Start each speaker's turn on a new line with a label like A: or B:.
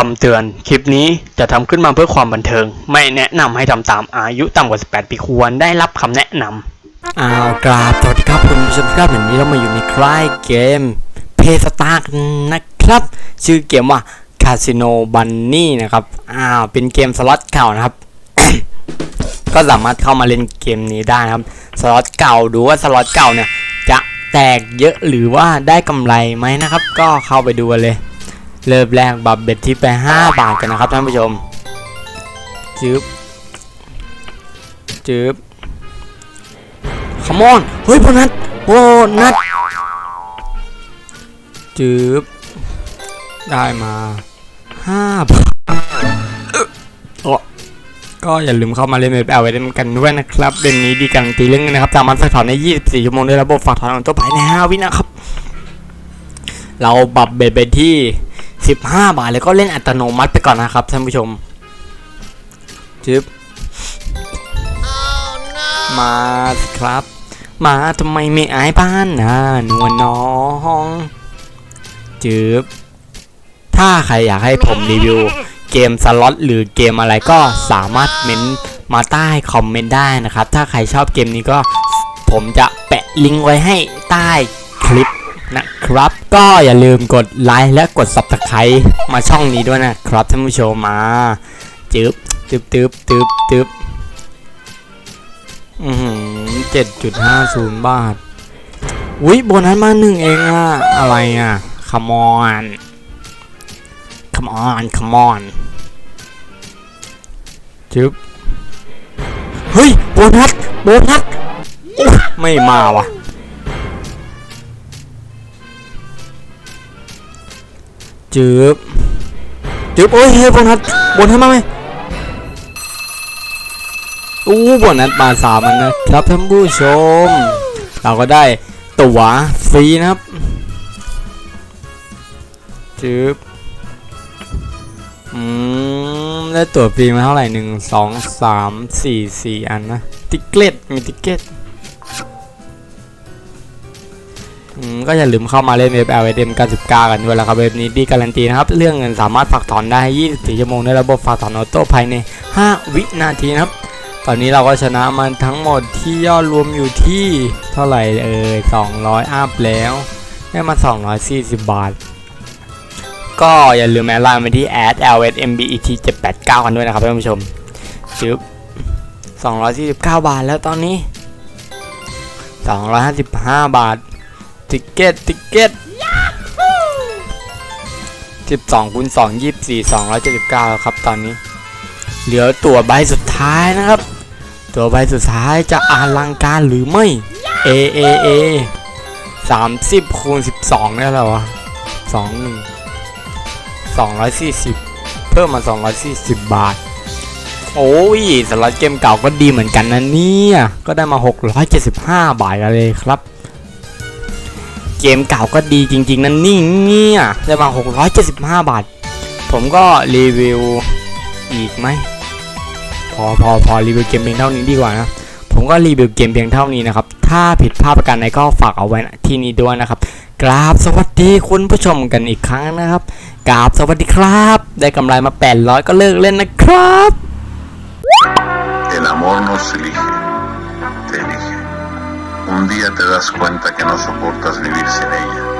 A: คำเตือน คลิปนี้จะทำขึ้นมาเพื่อความบันเทิง ไม่แนะนำให้ทำตามอายุต่ำกว่า 18 ปีควรได้รับคำแนะนำ
B: อ้าวกราบสวัสดีครับคุณผู้ชมครับวันนี้เรามาอยู่ในคลายเกมเพสตาร์นะครับ ชื่อเกมว่าคาสิโนบันนี่นะครับ อ้าว เป็นเกมสล็อตเก่านะครับ ก็สามารถเข้ามาเล่นเกมนี้ได้นะครับ สล็อตเก่าดูว่าสล็อตเก่าเนี่ยจะแตกเยอะหรือว่าได้กำไรไหมนะครับ ก็เข้าไปดูเลย เริ่มแรกบับเบ็ดที่ไป 5 บาทกันนะครับท่านผู้ชมจึ๊บจึ๊บขมอนเฮ้ยโบนัสโบนัสจืบได้มาห้าบาทโอ้ก็อย่าลืมเข้ามาเล่นเว็บแอลไว้ด้วยกันด้วยนะครับเดือนนี้ดีการันตีเรื่องนะครับสามารถฝากถอนใน 24 ชั่วโมงด้วยระบบฝากถอนของตัวภายใน 5 วินะครับ เราปรับเบ็ดไปที่ 15 บาทแล้วก็เล่นอัตโนมัติไปก่อนนะครับท่านผู้ชมจึบมาสิครับ มาทำไมไม่อายบ้านนะนวลน้องจืบถ้าใครอยากให้ผมรีวิวเกมสล็อตหรือเกมอะไรก็สามารถเม้นมาใต้คอมเมนต์ได้นะครับ ถ้าใครชอบเกมนี้ก็ผมจะแปะลิงก์ไว้ให้ใต้คลิป นะครับ ก็อย่าลืมกดไลค์และกด subscribe มาช่องนี้ด้วยนะครับท่านผู้ชมมาจืบจืบจืบจืบจืบอืมเจ็ดจุดห้าศูนย์บาทอุ้ยโบนัสมาหนึ่งเองอะอะไรอะคามอนคามอนคามอนจึ๊บเฮ้ยโบนัสโบนัสโอ้ไม่มาวะ จึ๊บจึ๊บโอ้ยเฮ้ยโบนัสโบนัสมาไหมอู้บนนั้นมาสามอันนะครับท่านผู้ชม เราก็ได้ตั๋วฟรีนะครับจึ๊บอืมได้ตั๋วฟรีมาเท่าไหร่หนึ่งสองสามสี่สี่อันนะ ติ๊กเก็ตมีติ๊กเก็ต ก็อย่าลืมเข้ามาเล่นเว็บ l อ m 99กันด้วยล้วครับเว็บนี้ดีการันตีนะครับ เรื่องเงินสามารถฝากถอนได้ 24 ชั่วโมงในระบบฝากถอนออโต้ภายใน 5 วินาทีนะครับ ตอนนี้เราก็ชนะมันทั้งหมดที่ยอดรวมอยู่ที่เท่าไหร่เอ่ย200อัพแล้วได้มา 240 บาท ก็อย่าลืมแอดไลน์ไปที่ l s m b e t 789 กันด้วยนะครับท่านผู้ชมจึ๊บ249 บาทแล้วตอนนี้ 255 บาท ติกเก็ตติกเก็ต12คูณ2 24 279ครับตอนนี้ เหลือตัวใบสุดท้ายนะครับ ตัวใบสุดท้ายจะอลังการหรือไม่ A A A 30คูณ12ได้แล้ววะ21 240เพิ่มมา240บาท โอ้ยสล็อตเกมเก่าก็ดีเหมือนกันนะเนี่ย ก็ได้มา675บาทกันเลยครับ เกมเก่าก็ดีจริง ๆ นั่นนี่เนี่ยได้มา 675 บาท ผมก็รีวิวอีกไหมพอพอพอรีวิวเกมเพียงเท่านี้ดีกว่านะ ผมก็รีวิวเกมเพียงเท่านี้นะครับ ถ้าผิดพลาดประการใดก็ฝากเอาไว้ที่นี้ด้วยนะครับกราบสวัสดีคุณผู้ชมกันอีกครั้งนะครับกราบสวัสดีครับ ได้กำไรมา 800 ก็เลิกเล่นนะครับ
C: El amor no se elige. Un día te das cuenta que no soportas vivir sin ella.